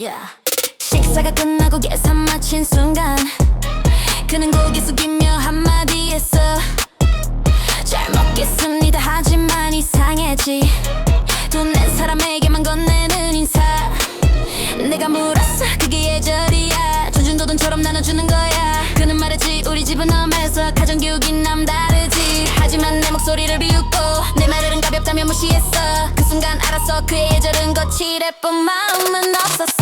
yeah. 식사가 끝나고 계산 마친 순간 그는 고개 숙이며 한마디 했어 잘 먹겠습니다. 하지만 이상해지. 돈 낸 사람에게만 건네는 인사. 내가 물었어. 그게 예절이야. 존중도 돈처럼 나눠주는 거야. 그는 말했지. 우리 집은 엄해서 가정교육이 남다르지. 하지만 내 목소리를 비웃고 내 말은 가볍다며 무시했어. 그 순간 알았어. 그의 예절은 거칠했뿐 마음은 없었어.